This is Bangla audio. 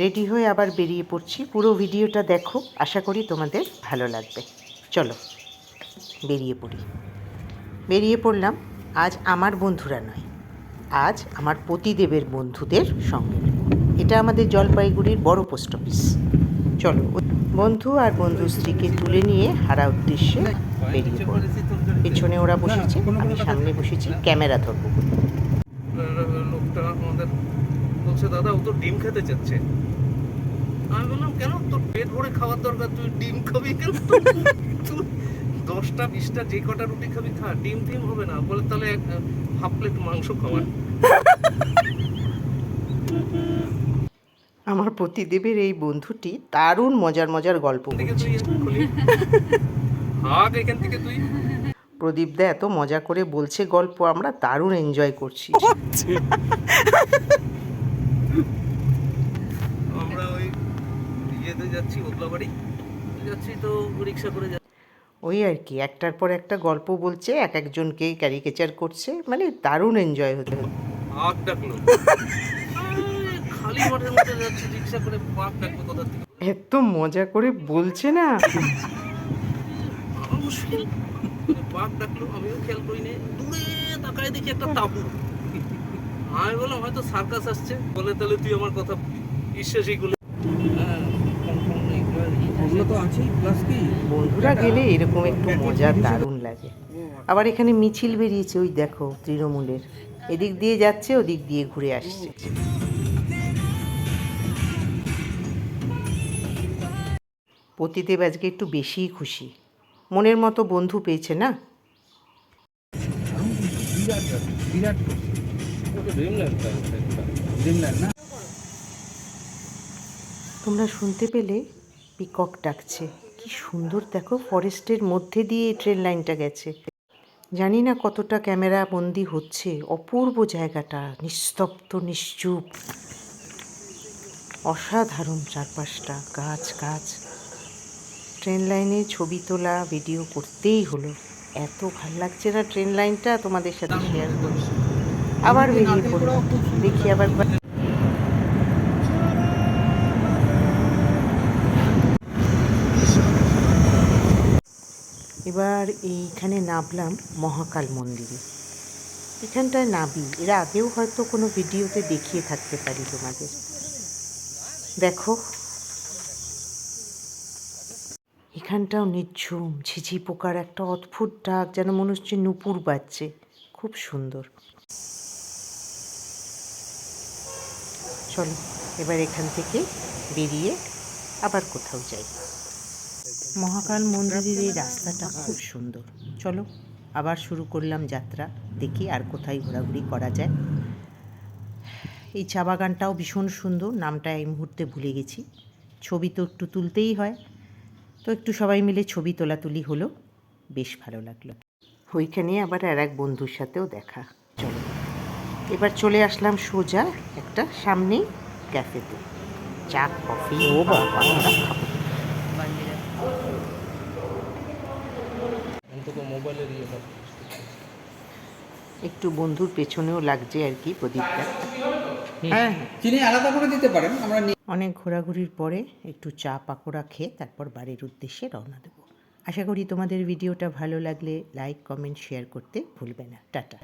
রেডি হয়ে আবার বেরিয়ে পড়ছি। পুরো ভিডিওটা দেখো। আশা করি তোমাদের ভালো লাগবে। চলো, বেরিয়ে পড়ি। বেরিয়ে পড়লাম। আজ আমার বন্ধুরা নয়, আজ আমার পতিদেবের বন্ধুদের সঙ্গে। এটা আমাদের জলপাইগুড়ির বড় পোস্ট অফিস। চলো, বন্ধু আর বন্ধু স্ত্রীকে তুলে নিয়ে হারা উদ্দেশ্যে বেরিয়ে পড়ল পেছনে ওরা বসেছে, আমি সামনে বসেছি, ক্যামেরা ধরবো। লোকটা আমাদের বলছে দাদা ও তো ডিম খেতে চাচ্ছে। আমি বললাম কেন? তোর পেট ভরে খাওয়ার দরকার তুই ডিম খাবি কেন? তুই দশটা বিশটা যে কটা রুটি খাবি খা ডিম টিম হবে না। বলে তাহলে এক হাফ প্লেট মাংস খাওয়ার আমার পতিদেবের এই বন্ধুটি দারুণ মজার মজার গল্প তুই প্রদীপদা এত মজা করে বলছে গল্প আমরা দারুণ এনজয় করছি আমরা ওই ইয়েতে যাচ্ছি ওদলাবাড়ি যাচ্ছি তো রিক্সা করে যাচ্ছি ওই আর কি একটার পর একটা গল্প বলছে এক একজনকে ক্যারিকেচার করছে মানে দারুণ এনজয় হতে হতো ডাকলো। খালি মাঠের মধ্যে যাচ্ছি রিক্সা করে পাক ডাকলো কোথা থেকে? এত মজা করে বলছে না। মুশকিল বাঘ ডাকলো আমিও খেয়াল করি নি দূরে তাকায় দেখি একটা তাবু। আমি বললাম হয়তো সার্কাস আসছে। বলে তাহলে তুই আমার কথা বিশ্বাসই করলি ওগুলো প্লাস কি বন্ধুরা গেলে এরকম একটু মজা দারুণ লাগে। আবার এখানে মিছিল বেরিয়েছে ওই দেখো তৃণমূলের। এদিক দিয়ে যাচ্ছে ওদিক দিয়ে ঘুরে আসছে। পতিদেব আজকে একটু বেশিই খুশি। মনের মতো বন্ধু পেয়েছে না? তোমরা শুনতে পেলে পিকক ডাকছে। কি সুন্দর দেখো, ফরেস্টের মধ্যে দিয়ে ট্রেন লাইনটা গেছে। জানি না কতটা ক্যামেরা বন্দি হচ্ছে, অপূর্ব জায়গাটা, নিস্তব্ধ, নিশ্চুপ। অসাধারণ চারপাশটা, গাছ গাছ। ট্রেন লাইনে ছবি তোলা, ভিডিও করতেই হলো। এত ভালো লাগছে না ট্রেন লাইনটা তোমাদের সাথে শেয়ার করি আবার বেরিয়ে পড়লাম দেখি আবার এবার এইখানে নামলাম মহাকাল মন্দিরে। এখানটায় নাবি এর আগেও হয়তো কোনো ভিডিওতে দেখিয়ে থাকতে পারি তোমাদের। দেখো। এখানটাও নিঝুম, ঝিঝি পোকার একটা অদ্ভুত ডাক যেন মনে হচ্ছে নুপুর বাজছে। খুব সুন্দর। চলো, এবার এখান থেকে বেরিয়ে আবার কোথাও যাই। মহাকাল মন্দিরের এই রাস্তাটা খুব সুন্দর। চলো আবার শুরু করলাম যাত্রা। দেখি আর কোথায় ঘোরাঘুরি করা যায়। এই চা বাগানটাও ভীষণ সুন্দর নামটা এই মুহূর্তে ভুলে গেছি। ছবি তো একটু তুলতেই হয়। তো একটু সবাই মিলে ছবি তোলাতুলি হলো। বেশ ভালো লাগল। ওইখানে আবার আর এক বন্ধুর সাথেও দেখা। চলো। এবার চলে আসলাম সোজা একটা সামনেই ক্যাফেতে। চা কফি ও বাবা আমরা খাব অন্তত মোবাইলের ইয়ে একটু বন্ধুর পেছনেও লাগছে আর কি প্রদীপটা। হ্যাঁ হ্যাঁ। চিনি আলাদা করে দিতে পারেন আমরা অনেক ঘোরাঘুরির পরে একটু চা পাকোড়া খেয়ে তারপর বাড়ির উদ্দেশ্যে রওনা দেবো। আশা করি তোমাদের ভিডিওটা ভালো লাগলে লাইক কমেন্ট শেয়ার করতে ভুলবে না। টাটা।